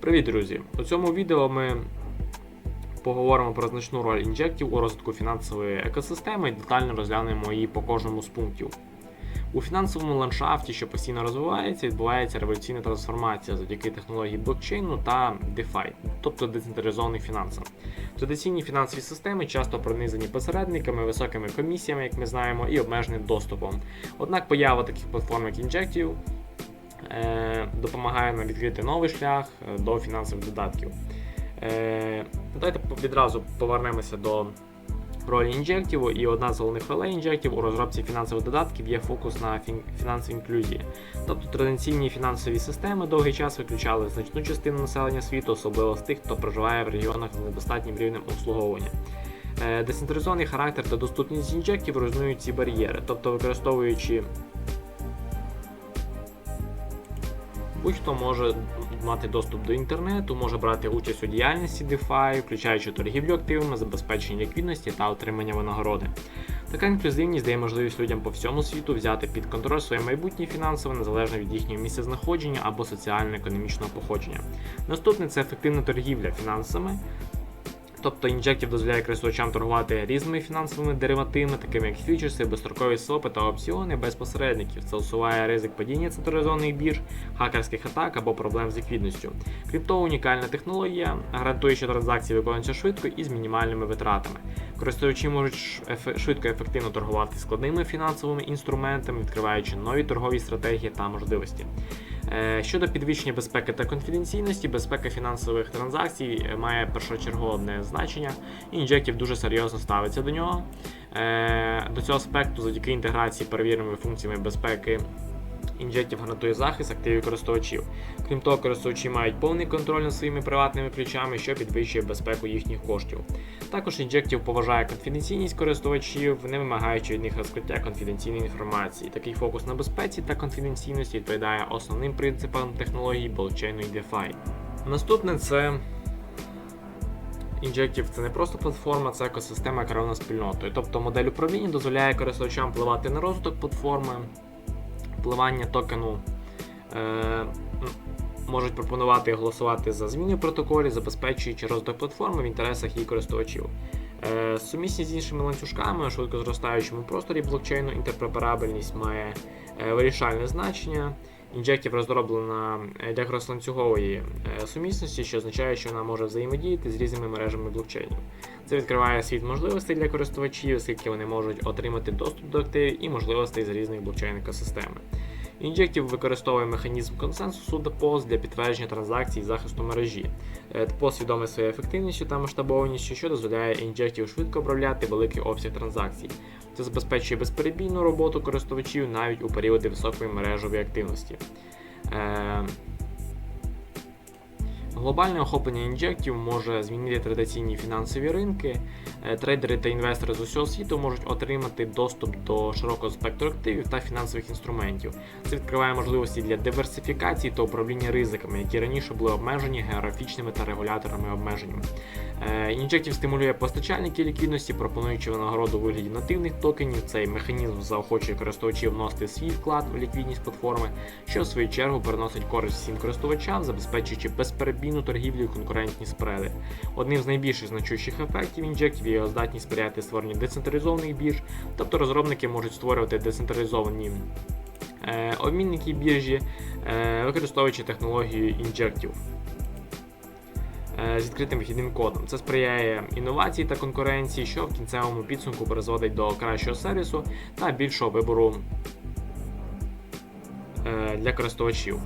Привіт, друзі! У цьому відео ми поговоримо про значну роль інжектів у розвитку фінансової екосистеми і детально розглянемо її по кожному з пунктів. У фінансовому ландшафті, що постійно розвивається, відбувається революційна трансформація завдяки технології блокчейну та DeFi, тобто децентралізованих фінансів. Традиційні фінансові системи часто пронизані посередниками, високими комісіями, як ми знаємо, і обмеженим доступом. Однак поява таких платформ, як інжектів, допомагає нам відкрити новий шлях е, до фінансових додатків. Е, Давайте відразу повернемося до ролі інжектів. І одна з головних ролей інжектів у розробці фінансових додатків є фокус на фін- фінансовій інклюзії. Тобто традиційні фінансові системи довгий час виключали значну частину населення світу, особливо з тих, хто проживає в регіонах з недостатнім рівнем обслуговування. Е, Децентралізований характер та доступність інжектів руйнують ці бар'єри, тобто використовуючи Будь-хто може мати доступ до інтернету, може брати участь у діяльності DeFi, включаючи торгівлю активами, забезпечення ліквідності та отримання винагороди. Така інклюзивність дає можливість людям по всьому світу взяти під контроль своє майбутнє фінансове незалежно від їхнього місця знаходження або соціально-економічного походження. Наступне це ефективна торгівля фінансами. Тобто інжектів дозволяє користувачам торгувати різними фінансовими деривативами, такими як фьючерси, безстрокові свопи та опціони без посередників. Це усуває ризик падіння централізованих бірж, хакерських атак або проблем з ліквідністю. Крім того, унікальна технологія гарантує, що транзакції виконуються швидко і з мінімальними витратами. Користувачі можуть швидко і ефективно торгувати складними фінансовими інструментами, відкриваючи нові торгові стратегії та можливості. Е, Щодо підвищення безпеки та конфіденційності, безпека фінансових транзакцій е, має першочергове значення, інжектів дуже серйозно ставиться до нього. Е, До цього аспекту, завдяки інтеграції перевіреними функціями безпеки. Інжектів гарантує захист активів користувачів. Крім того, користувачі мають повний контроль над своїми приватними ключами, що підвищує безпеку їхніх коштів. Також інжектів поважає конфіденційність користувачів, не вимагаючи від них розкриття конфіденційної інформації. Такий фокус на безпеці та конфіденційності відповідає основним принципам технології блокчейну і DeFi. Наступне це Injective це не просто платформа, це екосистема керована спільнотою. Тобто модель управління дозволяє користувачам впливати на розвиток платформи, впливання токену. Е, можуть пропонувати голосувати за зміни в протоколі, забезпечуючи розвиток платформи в інтересах її користувачів. Е, Сумісність з іншими ланцюжками швидко зростаючому просторі блокчейну інтерпреперабельність має е, вирішальне значення. Інжектів розроблена е, для крос-ланцюгової е, сумісності, що означає, що вона може взаємодіяти з різними мережами блокчейнів. Це відкриває світ можливостей для користувачів, оскільки вони можуть отримати доступ до активів і можливостей з різних блокчейн екосистеми. Інжектів використовує механізм консенсусу депоз для підтвердження транзакцій і захисту мережі. Е, відомий своєю ефективністю та масштабованістю, що дозволяє інжектів швидко обробляти великий обсяг транзакцій. Це забезпечує безперебійну роботу користувачів навіть у періоди високої мережевої активності. Глобальне охоплення інжектів може змінити традиційні фінансові ринки. Е, Трейдери та інвестори з усього світу можуть отримати доступ до широкого спектру активів та фінансових інструментів. Це відкриває можливості для диверсифікації та управління ризиками, які раніше були обмежені географічними та регуляторами обмеженнями. Е, Інжектів стимулює постачальників ліквідності, пропонуючи винагороду у вигляді нативних токенів. Цей механізм заохочує користувачів вносити свій вклад в ліквідність платформи, що в свою чергу приносить користь всім користувачам, забезпечуючи безперебійну торгівлю і конкурентні спреди. Одним з найбільших значущих ефектів інжектів є здатність сприяти створенню децентралізованих бірж, тобто розробники можуть створювати децентралізовані е, обмінники біржі, е, використовуючи технологію інжектів е, з відкритим вихідним кодом. Це сприяє інновації та конкуренції, що в кінцевому підсумку призводить до кращого сервісу та більшого вибору для користувачів.